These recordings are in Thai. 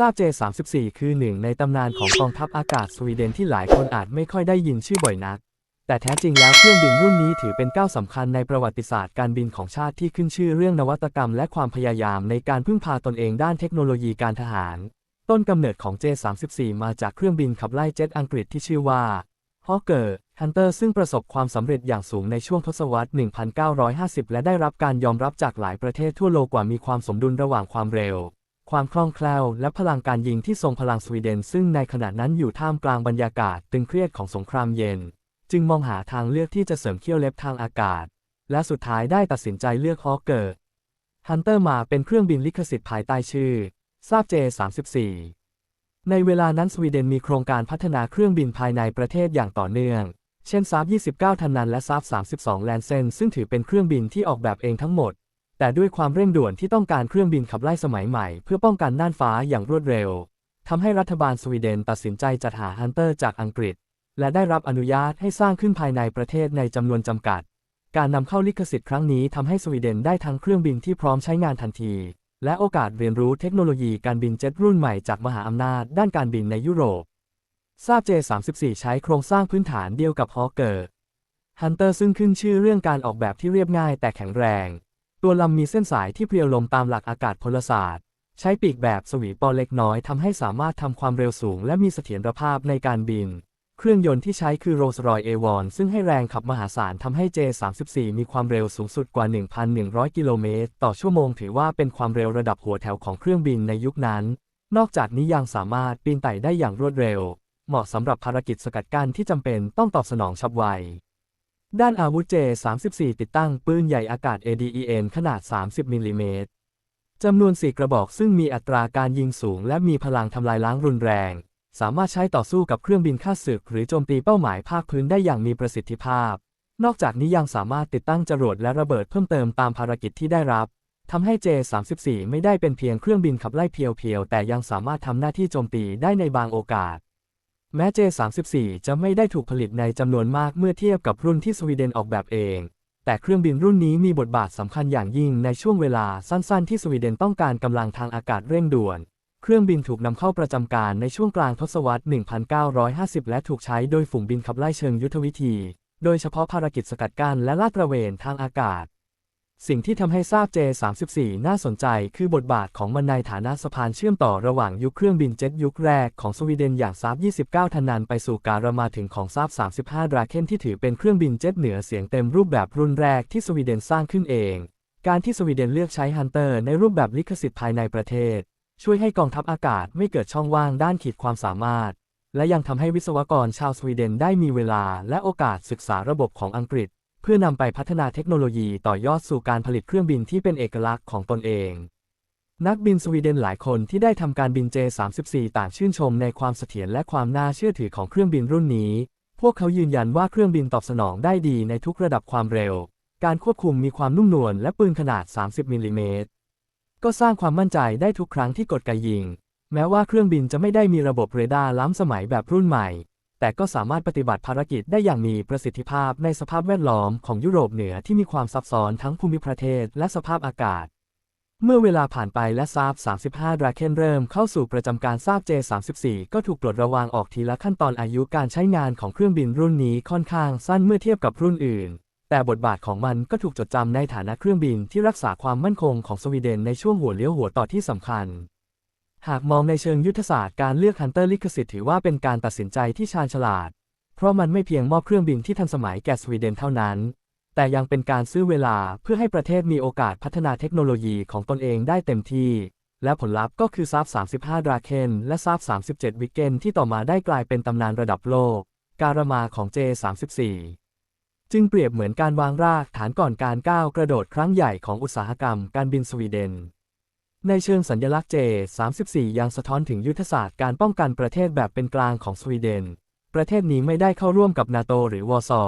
ทราบ J34 คือหนึ่งในตำนานของกองทัพอากาศสวีเดนที่หลายคนอาจไม่ค่อยได้ยินชื่อบ่อยนัก แต่แท้จริงแล้วเครื่องบินรุ่นนี้ถือเป็นก้าวสำคัญในประวัติศาสตร์การบินของชาติที่ขึ้นชื่อเรื่องนวัตกรรมและความพยายามในการพึ่งพาตนเองด้านเทคโนโลยีการทหาร ต้นกำเนิดของ J34 มาจากเครื่องบินขับไล่เจ็ตอังกฤษที่ชื่อว่า Hawker Hunter ซึ่งประสบความสำเร็จอย่างสูงในช่วงทศวรรษ 1950 และได้รับการยอมรับจากหลายประเทศทั่วโลกว่ามีความสมดุลระหว่างความเร็ว ความคล่องแคล่ว และพลังการยิงที่ทรงพลังสวีเดน ซึ่งในขณะนั้นอยู่ท่ามกลางบรรยากาศตึงเครียดของสงครามเย็น จึงมองหาทางเลือกที่จะเสริมเขี้ยวเล็บทางอากาศ และสุดท้ายได้ตัดสินใจเลือกฮอเกอร์ฮันเตอร์มาเป็นเครื่องบินลิขสิทธิ์ภายใต้ชื่อซาบ J34 ในเวลานั้นสวีเดนมีโครงการพัฒนาเครื่องบินภายในประเทศอย่างต่อเนื่อง เช่นซาบ29ทันนันและซาบ32แลนเซนซึ่งถือเป็นเครื่องบินที่ออกแบบเองทั้งหมด แต่ด้วยความเร่งด่วนที่ต้องการเครื่องบินขับไล่สมัยใหม่เพื่อป้องกันน่านฟ้าอย่างรวดเร็วทำให้รัฐบาลสวีเดนตัดสินใจจัดหาฮันเตอร์จากอังกฤษ และได้รับอนุญาตให้สร้างขึ้นภายในประเทศในจำนวนจำกัด การนำเข้าลิขสิทธิ์ครั้งนี้ทำให้สวีเดนได้ทั้งเครื่องบินที่พร้อมใช้งานทันที และโอกาสเรียนรู้เทคโนโลยีการบินเจ็ตรุ่นใหม่จากมหาอำนาจด้านการบินในยุโรปทราบ J34 ใช้โครงสร้างพื้นฐานเดียวกับฮอเกอร์ฮันเตอร์ซึ่งขึ้นชื่อเรื่องการออกแบบที่เรียบง่ายแต่แข็งแรง ตัวลำมีเส้นสายที่เพรียวลมตามหลักอากาศพลศาสตร์ ใช้ปีกแบบสวีปอเล็กน้อยทำให้สามารถทำความเร็วสูงและมีเสถียรภาพในการบิน เครื่องยนต์ที่ใช้คือ Rolls-Royce Avon ซึ่งให้แรงขับมหาศาลทำให้ J34 มีความเร็วสูงสุดกว่า 1,100 กิโลเมตร ต่อชั่วโมงถือว่าเป็นความเร็วระดับหัวแถวของเครื่องบินในยุคนั้น นอกจากนี้ยังสามารถปีนไต่ได้อย่างรวดเร็ว เหมาะสำหรับภารกิจสกัดกั้นที่จำเป็นต้องตอบสนองฉับไว ด้านอาวุธ J34 ติดตั้งปืนใหญ่อากาศ ADEN ขนาด 30 มิลลิเมตรจำนวน 4 กระบอกซึ่งมีอัตราการยิงสูง และมีพลังทำลายล้างรุนแรง สามารถใช้ต่อสู้กับเครื่องบินฆ่าศึก หรือโจมตีเป้าหมายภาคพื้นได้อย่างมีประสิทธิภาพ นอกจากนี้ยังสามารถติดตั้งจรวดและระเบิดเพิ่มเติมตามภารกิจที่ได้รับทำให้ J34 ไม่ได้เป็นเพียงเครื่องบินขับไล่เพียวๆ แต่ยังสามารถทำหน้าที่โจมตีได้ในบางโอกาส แม้ J34 จะไม่ได้ถูกผลิตในจำนวนมากเมื่อเทียบกับรุ่นที่สวีเดนออกแบบเอง แต่เครื่องบินรุ่นนี้มีบทบาทสำคัญอย่างยิ่งในช่วงเวลาสั้นๆ ที่สวีเดนต้องการกำลังทางอากาศเร่งด่วน เครื่องบินถูกนำเข้าประจำการในช่วงกลางทศวรรษ 1950 และถูกใช้โดยฝูงบินขับไล่เชิงยุทธวิธี โดยเฉพาะภารกิจสกัดกั้นและลาดตระเวนทางอากาศ สิ่งที่ทำให้ทราบ J34 น่าสนใจคือบทบาทของมันในฐานะสะพานเชื่อมต่อระหว่างยุคเครื่องบินเจ็ตยุคแรกของสวีเดนอย่างซาบ29 ทันนันไปสู่การมาถึงของซาบ35ดราเคนที่ถือเป็นเครื่องบินเจ็ตเหนือเสียงเต็มรูปแบบรุ่นแรกที่สวีเดนสร้างขึ้นเอง การที่สวีเดนเลือกใช้ฮันเตอร์ในรูปแบบลิขสิทธิ์ภายในประเทศ ช่วยให้กองทัพอากาศไม่เกิดช่องว่างด้านขีดความสามารถ และยังทำให้วิศวกรชาวสวีเดนได้มีเวลาและโอกาสศึกษาระบบของอังกฤษ พื่อนำไปพัฒนาเทคโนโลยีต่อยอดสู่การผลิตเครื่องบินที่เป็นเอกลักษณ์ของตนเอง นักบินสวีเดนหลายคนที่ได้ทำการบิน J34 ต่างชื่นชมในความเสถียรและความน่าเชื่อถือของเครื่องบินรุ่นนี้ พวกเขายืนยันว่าเครื่องบินตอบสนองได้ดีในทุกระดับความเร็ว การควบคุมมีความนุ่มนวลและปืนขนาด 30มิลลิเมตร ก็สร้างความมั่นใจได้ทุกครั้งที่กดไกยิง แม้ว่าเครื่องบินจะไม่ได้มีระบบเรดาร์ล้ำสมัยแบบรุ่นใหม่ แต่ก็สามารถปฏิบัติภารกิจได้อย่างมีประสิทธิภาพในสภาพแวดล้อมของยุโรปเหนือที่มีความซับซ้อนทั้งภูมิประเทศและสภาพอากาศ เมื่อเวลาผ่านไปและซาบ35ดราเคนเริ่มเข้าสู่ประจำการซาบ J34 ก็ถูกปลดระวางออกทีละขั้นตอนอายุการใช้งานของเครื่องบินรุ่นนี้ค่อนข้างสั้นเมื่อเทียบกับรุ่นอื่น แต่บทบาทของมันก็ถูกจดจำในฐานะเครื่องบินที่รักษาความมั่นคงของสวีเดนในช่วงหัวเลี้ยวหัวต่อที่สำคัญ หากมองในเชิงยุทธศาสตร์การเลือกฮันเตอร์ลิขสิทธิ์ถือว่าเป็นการตัดสินใจที่ชาญฉลาด เพราะมันไม่เพียงมอบเครื่องบินที่ทันสมัยแก่สวีเดนเท่านั้น แต่ยังเป็นการซื้อเวลาเพื่อให้ประเทศมีโอกาสพัฒนาเทคโนโลยีของตนเองได้เต็มที่ และผลลัพธ์ก็คือซับ35 ดราเคนและซับ37 วิกเกนที่ต่อมาได้กลายเป็นตำนานระดับโลก การมาของ J34 จึงเปรียบเหมือนการวางรากฐานก่อนการก้าวกระโดดครั้งใหญ่ของอุตสาหกรรมการบินสวีเดน ในเชิงสัญลักษณ์ J34 ยังสะท้อนถึงยุทธศาสตร์การป้องกันประเทศแบบเป็นกลางของสวีเดน ประเทศนี้ไม่ได้เข้าร่วมกับนาโตหรือวอร์ซอ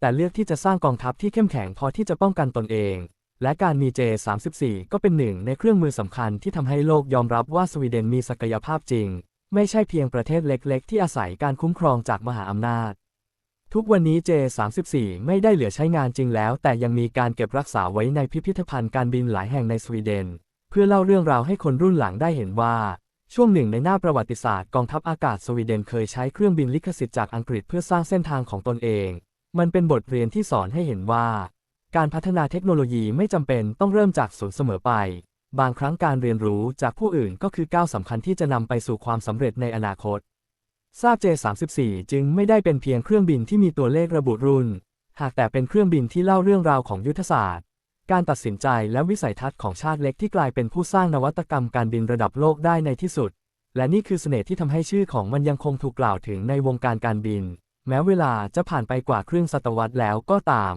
แต่เลือกที่จะสร้างกองทัพที่เข้มแข็งพอที่จะป้องกันตนเอง และการมี J34 ก็เป็นหนึ่งในเครื่องมือสำคัญที่ทำให้โลกยอมรับว่าสวีเดนมีศักยภาพจริง ไม่ใช่เพียงประเทศเล็ก ๆ ที่อาศัยการคุ้มครองจากมหาอำนาจ ทุกวันนี้ J34 ไม่ได้เหลือใช้งานจริงแล้ว แต่ยังมีการเก็บรักษาไว้ในพิพิธภัณฑ์การบินหลายแห่งในสวีเดน เพื่อเล่าเรื่องราวให้คนรุ่นหลังได้เห็นว่า ช่วงหนึ่งในหน้าประวัติศาสตร์กองทัพอากาศสวีเดนเคยใช้เครื่องบินลิขสิทธิ์จากอังกฤษเพื่อสร้างเส้นทางของตนเอง มันเป็นบทเรียนที่สอนให้เห็นว่า การพัฒนาเทคโนโลยีไม่จำเป็นต้องเริ่มจากศูนย์เสมอไป บางครั้งการเรียนรู้จากผู้อื่นก็คือก้าวสำคัญที่จะนำไปสู่ความสำเร็จในอนาคตทราบ J34 จึงไม่ได้เป็นเพียงเครื่องบินที่มีตัวเลขระบุรุ่น หากแต่เป็นเครื่องบินที่เล่าเรื่องราวของยุทธศาสตร์ การตัดสินใจและวิสัยทัศน์ของชาติเล็กที่กลายเป็นผู้สร้างนวัตกรรมการบินระดับโลกได้ในที่สุด และนี่คือเสน่ห์ที่ทำให้ชื่อของมันยังคงถูกกล่าวถึงในวงการการบิน แม้เวลาจะผ่านไปกว่าครึ่งศตวรรษแล้วก็ตาม